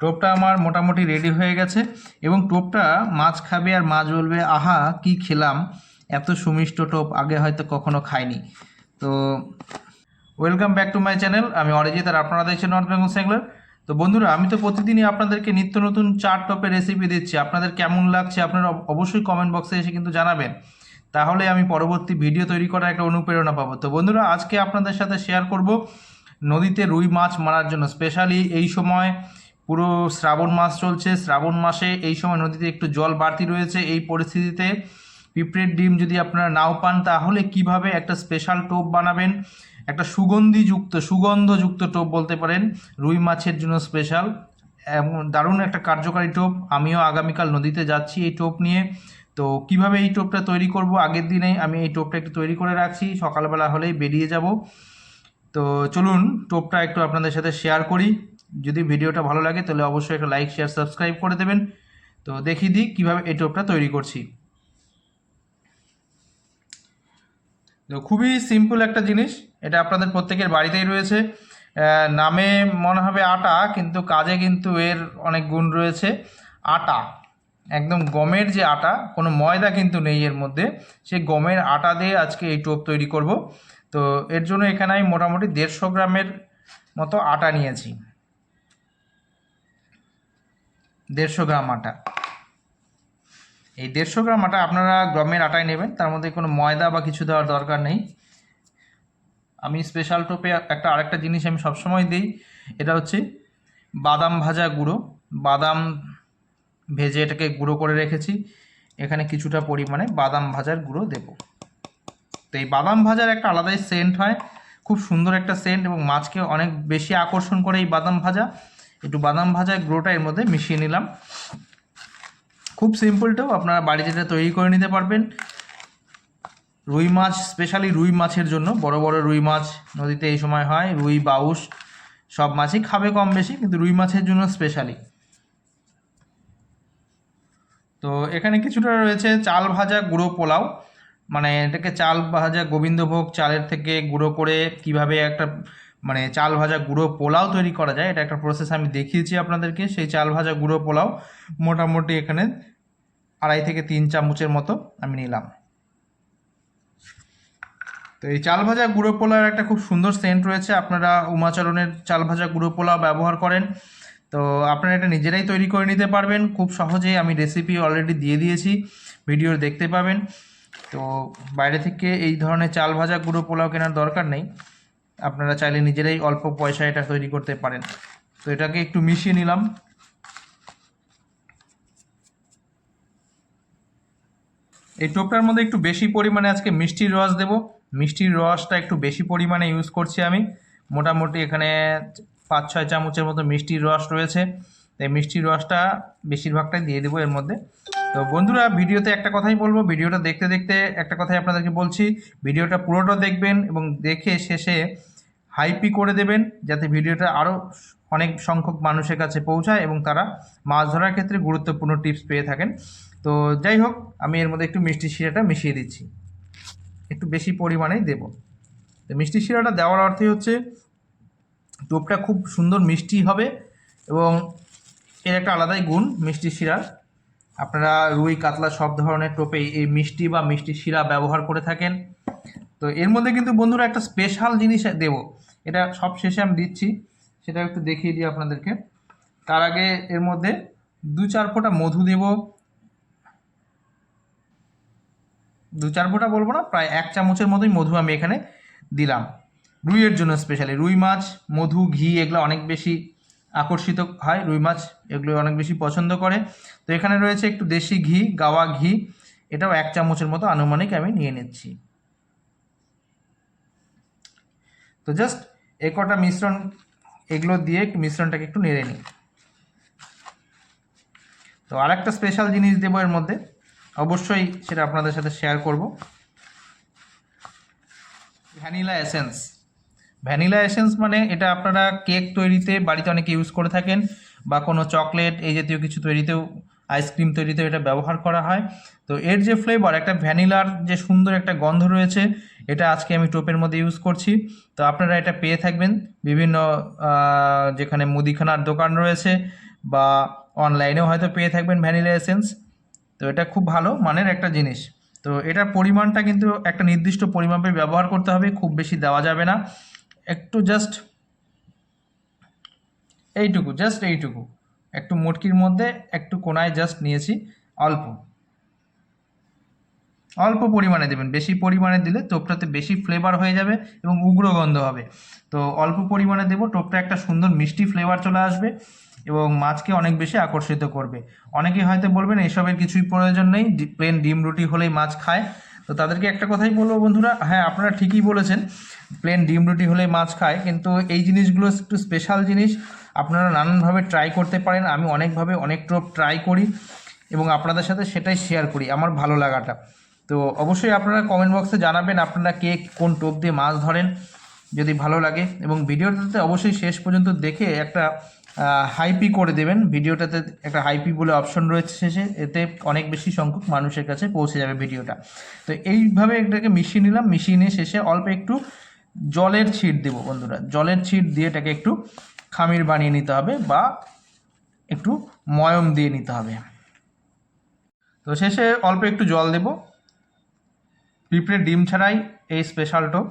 টোপটা আমার মোটামুটি রেডি হয়ে গেছে এবং টোপটা মাছ খাবে আর মাছ বলবে, আহা, কি খেলাম, এত সুমিষ্ট টোপ, আগে হয়তো কখনো খাইনি। তো welcome back to my channel আমি অরিজিৎ আর আপনারা দেখছেন নর্থ বেঙ্গল স্যাংলার তো বন্ধুরা, আমি তো প্রতিদিনই আপনাদেরকে নিত্য নতুন চার টপের রেসিপি দিচ্ছি। আপনাদের কেমন লাগছে আপনারা অবশ্যই কমেন্ট বক্সে এসে কিন্তু জানাবেন। তাহলে আমি পরবর্তী ভিডিও তৈরি করার একটা অনুপ্রেরণা পাবো। তো বন্ধুরা, আজকে আপনাদের সাথে শেয়ার করব নদীতে রুই মাছ মারার জন্য। স্পেশালি এই সময় পুরো শ্রাবণ মাস চলছে। শ্রাবণ মাসে এই সময় নদীতে একটু জল বাড়তি রয়েছে। এই পরিস্থিতিতে পিঁপড়ের ডিম যদি আপনারা নাও পান, তাহলে কীভাবে একটা স্পেশাল টোপ বানাবেন? একটা সুগন্ধিযুক্ত, সুগন্ধযুক্ত টোপ বলতে পারেন। রুই মাছের জন্য স্পেশাল। দারুণ একটা কার্যকারী টোপ। আমিও আগামীকাল নদীতে যাচ্ছি এই টোপ নিয়ে। তো কীভাবে এই টোপটা তৈরি করব? আগের দিনেই আমি এই টোপটা একটু তৈরি করে রাখছি। সকালবেলা হলেই বেরিয়ে যাব। তো চলুন, টোপটা একটু আপনাদের সাথে শেয়ার করি। যদি ভিডিওটা ভালো লাগে, তাহলে অবশ্যই একটা লাইক শেয়ার সাবস্ক্রাইব করে দেবেন। তো দেখিয়ে দিই কীভাবে এই টোপটা তৈরি করছি। তো খুবই সিম্পল একটা জিনিস। এটা আপনাদের প্রত্যেকের বাড়িতেই রয়েছে। নামে মনে হবে আটা, কিন্তু কাজে কিন্তু এর অনেক গুণ রয়েছে। আটা, একদম গমের যে আটা, কোনো ময়দা কিন্তু নেই এর মধ্যে। সেই গমের আটা দিয়ে আজকে এই টোপ তৈরি করব। তো এর জন্য এখানে আমি মোটামুটি দেড়শো গ্রামের মতো আটা নিয়েছি। দেড়শো গ্রাম আটা। এই দেড়শো গ্রাম আটা আপনারা গমের আটায় নেবেন, তার মধ্যে কোনো ময়দা বা কিছু দেওয়ার দরকার নেই। আমি স্পেশাল টোপে একটা আরেকটা জিনিস আমি সবসময় দিই, এটা হচ্ছে বাদাম ভাজা গুঁড়ো। বাদাম ভেজে এটাকে গুঁড়ো করে রেখেছি, এখানে কিছুটা পরিমাণে বাদাম ভাজার গুঁড়ো দেব। তো এই বাদাম ভাজার একটা আলাদাই সেন্ট হয়, খুব সুন্দর একটা সেন্ট এবং মাছকে অনেক বেশি আকর্ষণ করে এই বাদাম ভাজা। একটু বাদাম ভাজা গুঁড়োটা এর মধ্যে মিশিয়ে নিলাম। খুব সিম্পলটাও আপনারা বাড়িতে এটা তৈরি করে নিতে পারবেন। রুই মাছ স্পেশালি রুই মাছের জন্য, বড় বড় রুই মাছ নদীতে এই সময় হয়, রুই বাউস সব মাছই খাবে কম বেশি, কিন্তু রুই মাছের জন্য স্পেশালি তো এখানে কিছুটা রয়েছে চাল ভাজা, গুঁড়ো পোলাও। মানে এটাকে চাল ভাজা গোবিন্দভোগ চালের থেকে গুঁড়ো করে কীভাবে একটা মানে চাল ভাজা গুঁড়ো পোলাও তৈরি করা যায়, এটা একটা প্রসেস আমি দেখিয়েছি আপনাদেরকে, সেই চাল ভাজা গুঁড়ো পোলাও মোটামুটি এখানে আড়াই থেকে তিন চামচের মতো আমি নিলাম। তো এই চাল ভাজা গুঁড়ো পোলার একটা খুব সুন্দর সেন্ট রয়েছে, আপনারা উমাচরণের চাল ভাজা গুঁড়ো পোলাও ব্যবহার করেন। তো আপনারা এটা নিজেরাই তৈরি করে নিতে পারবেন, খুব সহজেই আমি রেসিপি অলরেডি দিয়ে দিয়েছি ভিডিও দেখতে পাবেন। তো বাইরে থেকে এই ধরনের চাল ভাজা, গুঁড়ো পোলাও কেনার দরকার নেই। আপনারা চাইলে নিজেরাই অল্প পয়সা এটা তৈরি করতে পারেন। তো এটাকে একটু মিশিয়ে নিলাম। এই টোপটার মধ্যে একটু বেশি পরিমাণে আজকে মিষ্টির রস দেব। মিষ্টির রসটা একটু বেশি পরিমাণে ইউজ করছি আমি। মোটামুটি এখানে পাঁচ, ছয় চামচের মতো মিষ্টির রস রয়েছে। তাই মিষ্টির রসটা বেশিরভাগটাই দিয়ে দেবো এর মধ্যে। তো বন্ধুরা, ভিডিওতে একটা কথাই বলব, ভিডিওটা দেখতে দেখতে একটা কথাই আপনাদেরকে বলছি, ভিডিওটা পুরোটা দেখবেন এবং দেখে শেষে হাইপি করে দেবেন, যাতে ভিডিওটা আরও অনেক সংখ্যক মানুষের কাছে পৌঁছায় এবং তারা মাছ ধরার ক্ষেত্রে গুরুত্বপূর্ণ টিপস পেয়ে থাকেন। তো যাই হোক, আমি এর মধ্যে একটু মিষ্টি শিরাটা মিশিয়ে দিচ্ছি। একটু বেশি পরিমাণেই দেব। তো মিষ্টি শিরাটা দেওয়ার অর্থে হচ্ছে, টোপটা খুব সুন্দর মিষ্টি হবে এবং এর একটা আলাদাই গুণ মিষ্টি শিরার। আপনারা রুই, কাতলা সব ধরনের টোপেই এই মিষ্টি বা মিষ্টি শিরা ব্যবহার করে থাকেন। তো এর মধ্যে কিন্তু বন্ধুরা একটা স্পেশাল জিনিস দেব। এটা সব শেষে আমি দিচ্ছি। সেটা একটু দেখিয়ে দিই আপনাদেরকে। তার আগে এর মধ্যে দু চার ফোঁটা মধু দেব। দু চার ফোঁটা বলব না, প্রায় এক চামচের মতোই মধু আমি এখানে দিলাম। রুইয়ের জন্য স্পেশালি রুই মাছ, মধু, ঘি, এগুলো অনেক বেশি আকর্ষিত হয়, রুই মাছ এগুলো অনেক বেশি পছন্দ করে। তো এখানে রয়েছে একটু দেশি ঘি, গাওয়া ঘি। এটাও এক চামচের মতো আনুমানিক আমি নিয়ে নিচ্ছি। তো জাস্ট এ কটা মিশ্রণ, এগুলো দিয়ে একটু মিশ্রণটাকে একটু নেড়ে নিই। তো আরেকটা স্পেশাল জিনিস দেবো এর মধ্যে, অবশ্যই সেটা আপনাদের সাথে শেয়ার করব। ভ্যানিলা এসেন্স ভ্যানিলা এসেন্স মানে এটা আপনারা কেক তৈরিতে বাড়িতে অনেকে ইউজ করে থাকেন বা কোনো চকলেট এই জাতীয় কিছু তৈরিতেও আইসক্রিম তৈরিতেও এটা ব্যবহার করা হয়। তো এর যে ফ্লেভার একটা ভ্যানিলার যে সুন্দর একটা গন্ধ রয়েছে, এটা আজকে আমি টোপের মধ্যে ইউজ করছি। তো আপনারা এটা পেয়ে থাকবেন। বিভিন্ন যেখানে মুদিখানার দোকান রয়েছে বা অনলাইনেও হয়তো পেয়ে থাকবেন ভ্যানিলা এসেন্স। তো এটা খুব ভালো মানের একটা জিনিস। তো এটার পরিমাণটা কিন্তু একটা নির্দিষ্ট পরিমাপে ব্যবহার করতে হবে, খুব বেশি দেওয়া যাবে না। একটু জাস্ট এইটুকু জাস্ট এইটুকু। একটু মুটকির মধ্যে একটু কোনায় জাস্ট নিয়েছি, অল্প। অল্প পরিমাণে দেবেন, বেশি পরিমাণে দিলে টোপটাতে বেশি ফ্লেভার হয়ে যাবে এবং উগ্র গন্ধ হবে। তো অল্প পরিমাণে দেবো, টোপটা একটা সুন্দর মিষ্টি ফ্লেভার চলে আসবে এবং মাছকে অনেক বেশি আকর্ষিত করবে। অনেকেই হয়তো বলবেন, এসবের কিছুই প্রয়োজন নেই প্লেন ডিম রুটি হলেই মাছ খায়। তো তাদেরকে একটা কথাই বলব বন্ধুরা হ্যাঁ আপনারা ঠিকই বলেছেন প্লেন ডিম রুটি হলেই মাছ খায়, কিন্তু এই জিনিসগুলো একটু স্পেশাল জিনিস, আপনারা নানানভাবে ট্রাই করতে পারেন, আমি অনেকভাবে অনেক টোপ ট্রাই করি, এবং আপনাদের সাথে সেটাই শেয়ার করি, আমার ভালো লাগাটা। তো অবশ্যই আপনারা কমেন্ট বক্সে জানাবেন, আপনারা কে কোন টোপ দিয়ে মাছ ধরেন, যদি ভালো লাগে, এবং ভিডিওটাতে অবশ্যই শেষ পর্যন্ত দেখে একটা হাইপি করে দেবেন। ভিডিওটাতে একটা হাইপি বলে অপশন রয়েছে শেষে। এতে অনেক বেশি সংখ্যক মানুষের কাছে পৌঁছে যাবে ভিডিওটা। তো এইভাবে এটাকে মিশিয়ে নিলাম। মিশিয়ে নিয়ে শেষে অল্প একটু জলের ছিট দেবো বন্ধুরা। জলের ছিট দিয়ে এটাকে একটু খামির বানিয়ে নিতে হবে বা একটু ময়ম দিয়ে নিতে হবে। তো শেষে অল্প একটু জল দেবো। পিঁপড়ে ডিম ছাড়াই এই স্পেশাল টোপ